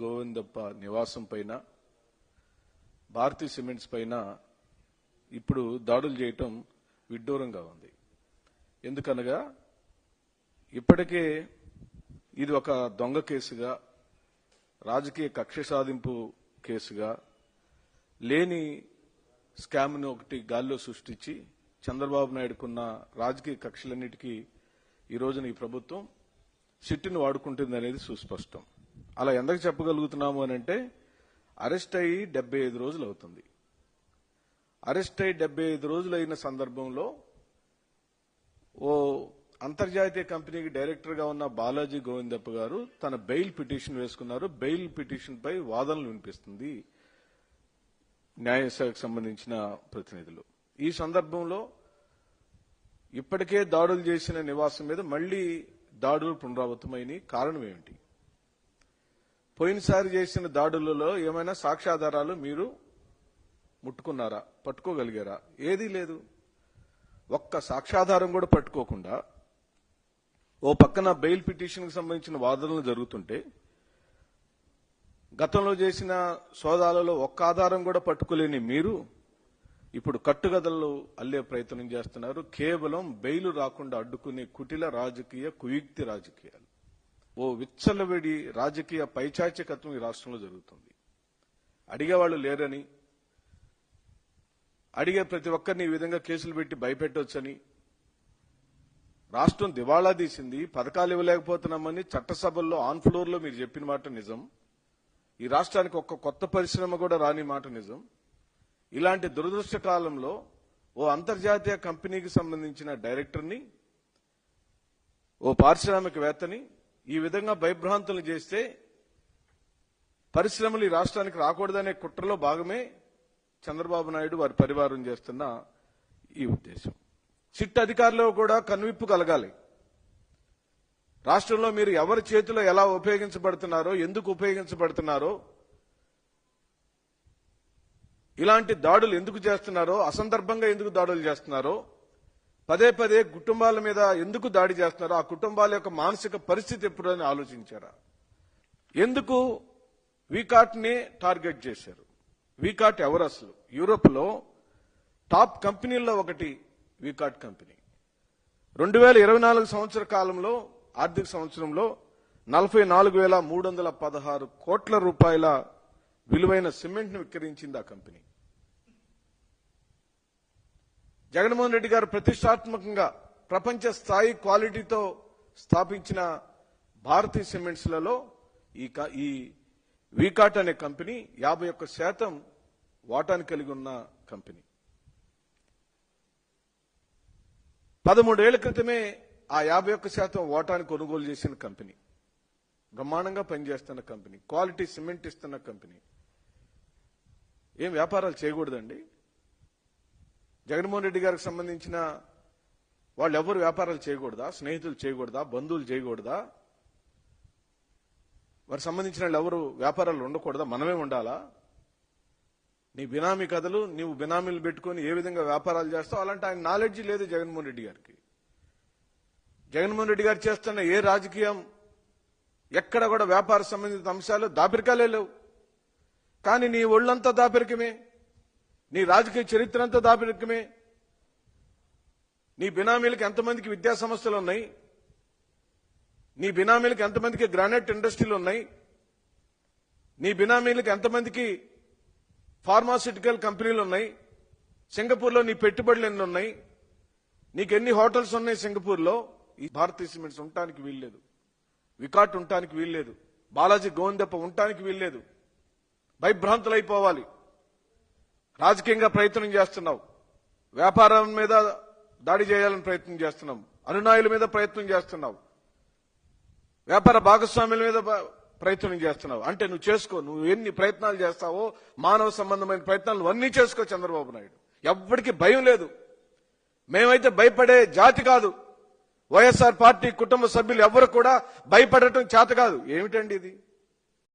గోవిందప్ప నివాసం పైన భారతీ సిమెంట్స్ పైన ఇప్పుడు దాడులు చేయటం విడ్డూరంగా ఉంది. ఎందుకనగా ఇప్పటికే ఇది ఒక దొంగ కేసుగా రాజకీయ కక్ష సాధింపు కేసుగా లేని స్కామ్ను ఒకటి గాల్లో సృష్టించి చంద్రబాబు నాయుడుకున్న రాజకీయ కక్షలన్నిటికీ ఈ రోజున ఈ ప్రభుత్వం సిట్టును వాడుకుంటుంది అనేది సుస్పష్టం. అలా ఎందుకు చెప్పగలుగుతున్నాము అని అంటే అరెస్ట్ అయ్యి డెబ్బై ఐదు రోజులు అవుతుంది. అరెస్ట్ అయ్యి డెబ్బై ఐదు రోజులు అయిన సందర్భంలో ఓ అంతర్జాతీయ కంపెనీకి డైరెక్టర్గా ఉన్న బాలాజీ గోవిందప్ప గారు తన బెయిల్ పిటిషన్ వేసుకున్నారు. బెయిల్ పిటిషన్పై వాదనలు వినిపిస్తుంది న్యాయశాఖకు సంబంధించిన ప్రతినిధులు. ఈ సందర్భంలో ఇప్పటికే దాడులు చేసిన నివాసం మీద మళ్ళీ దాడులు పునరావృతమైన కారణం ఏమిటి? పోయినసారి చేసిన దాడులలో ఏమైనా సాక్ష్యాధారాలు మీరు ముట్టుకున్నారా? పట్టుకోగలిగారా? ఏదీ లేదు. ఒక్క సాక్ష్యాధారం కూడా పట్టుకోకుండా ఓ పక్కన బెయిల్ పిటిషన్కి సంబంధించిన వాదనలు జరుగుతుంటే గతంలో చేసిన సోదాలలో ఒక్క ఆధారం కూడా పట్టుకోలేని మీరు ఇప్పుడు కట్టుగదలు అల్లే ప్రయత్నం చేస్తున్నారు. కేవలం బెయిలు రాకుండా అడ్డుకునే కుటిల రాజకీయ కుయుక్తి రాజకీయాలు. ఓ విచ్చలవిడి రాజకీయ పైచాచికత్వం ఈ రాష్ట్రంలో జరుగుతుంది. అడిగేవాళ్ళు లేరని అడిగే ప్రతి ఒక్కరిని ఈ విధంగా కేసులు పెట్టి భయపెట్టొచ్చని రాష్ట్రం దివాళా తీసింది పథకాలు ఇవ్వలేకపోతున్నామని చట్టసభల్లో ఆన్ ఫ్లోర్లో మీరు చెప్పిన మాట నిజం. ఈ రాష్ట్రానికి ఒక్క కొత్త పరిశ్రమ కూడా రాని మాట నిజం. ఇలాంటి దురదృష్ట కాలంలో ఓ అంతర్జాతీయ కంపెనీకి సంబంధించిన డైరెక్టర్ని ఓ పారిశ్రామికవేత్తని ఈ విధంగా భయభ్రాంతులు చేస్తే పరిశ్రమలు ఈ రాష్ట్రానికి రాకూడదనే కుట్రలో భాగమే చంద్రబాబు నాయుడు వారి పరివారం చేస్తున్న ఈ ఉద్దేశం. సిట్ అధికారులు కూడా కనువిప్పు కలగాలి. రాష్ట్రంలో మీరు ఎవరి చేతిలో ఎలా ఉపయోగించబడుతున్నారో ఎందుకు ఉపయోగించబడుతున్నారో ఇలాంటి దాడులు ఎందుకు చేస్తున్నారో అసందర్భంగా ఎందుకు దాడులు చేస్తున్నారో పదే పదే కుటుంబాల మీద ఎందుకు దాడి చేస్తున్నారో ఆ కుటుంబాల యొక్క మానసిక పరిస్థితి ఎప్పుడు అని ఆలోచించారా? ఎందుకు వీకాట్ని టార్గెట్ చేశారు? వీకాట్ ఎవరు అసలు? యూరోప్లో టాప్ కంపెనీల్లో ఒకటి వీకాట్ కంపెనీ. రెండు వేల ఇరవై నాలుగు సంవత్సర కాలంలో ఆర్థిక సంవత్సరంలో నలభై నాలుగు వేల మూడు వందల పదహారు కోట్ల రూపాయల విలువైన సిమెంట్ను విక్రయించింది ఆ కంపెనీ. జగన్మోహన్ రెడ్డి గారు ప్రతిష్టాత్మకంగా ప్రపంచ స్థాయి క్వాలిటీతో స్థాపించిన భారతీయ సిమెంట్స్లలో ఈ ఈ వీకాట్ అనే కంపెనీ యాభై ఒక్క శాతం వాటాను కలిగి ఉన్న కంపెనీ. పదమూడేళ్ళ క్రితమే ఆ యాభై ఒక్క శాతం వాటాను కొనుగోలు చేసిన కంపెనీ. బ్రహ్మాండంగా పనిచేస్తున్న కంపెనీ. క్వాలిటీ సిమెంట్ ఇస్తున్న కంపెనీ. ఏం వ్యాపారాలు చేయకూడదండి? జగన్మోహన్ రెడ్డి గారికి సంబంధించిన వాళ్ళు ఎవరు వ్యాపారాలు చేయకూడదా? స్నేహితులు చేయకూడదా? బంధువులు చేయకూడదా? వారికి సంబంధించిన వాళ్ళు ఎవరు వ్యాపారాలు ఉండకూడదా? మనమే ఉండాలా? నీ బినామీ కథలు నీవు బినామీలు పెట్టుకొని ఏ విధంగా వ్యాపారాలు చేస్తావు? అలాంటి ఆయన నాలెడ్జ్ లేదు జగన్మోహన్ రెడ్డి గారికి. జగన్మోహన్ రెడ్డి గారు చేస్తున్న ఏ రాజకీయం ఎక్కడ కూడా వ్యాపార సంబంధిత అంశాలు దాపిరికాలే లేవు. కానీ నీ ఒళ్ళంతా దాపిరికమే. నీ రాజకీయ చరిత్ర అంతా దాపిరకమే నీ బినామీలకు ఎంతమందికి విద్యా సంస్థలు ఉన్నాయి? నీ బినామీలకు ఎంతమందికి గ్రానైట్ ఇండస్ట్రీలు ఉన్నాయి? నీ బినామీలకు ఎంతమందికి ఫార్మాసిటికల్ కంపెనీలు ఉన్నాయి? సింగపూర్లో నీ పెట్టుబడులు ఎన్ని ఉన్నాయి? నీకు ఎన్ని హోటల్స్ ఉన్నాయి సింగపూర్లో? ఈ భారతీయ సిమెంట్స్ ఉండటానికి వీల్లేదు. వికాట్ ఉండటానికి వీల్లేదు. బాలాజీ గోవిందప్ప ఉండటానికి వీల్లేదు. భయభ్రాంతులైపోవాలి. రాజకీయంగా ప్రయత్నం చేస్తున్నావు. వ్యాపారం మీద దాడి చేయాలని ప్రయత్నం చేస్తున్నావు. అనునాయుల మీద ప్రయత్నం చేస్తున్నావు. వ్యాపార భాగస్వాముల మీద ప్రయత్నం చేస్తున్నావు. అంటే నువ్వు చేసుకో నువ్వు ఎన్ని ప్రయత్నాలు చేస్తావో మానవ సంబంధమైన ప్రయత్నాలు నువ్వు అన్నీ చేసుకో చంద్రబాబు నాయుడు. ఎవ్వడికి భయం లేదు. మేమైతే భయపడే జాతి కాదు. వైఎస్ఆర్ పార్టీ కుటుంబ సభ్యులు ఎవరు కూడా భయపడటం చేత కాదు. ఏమిటండి ఇది?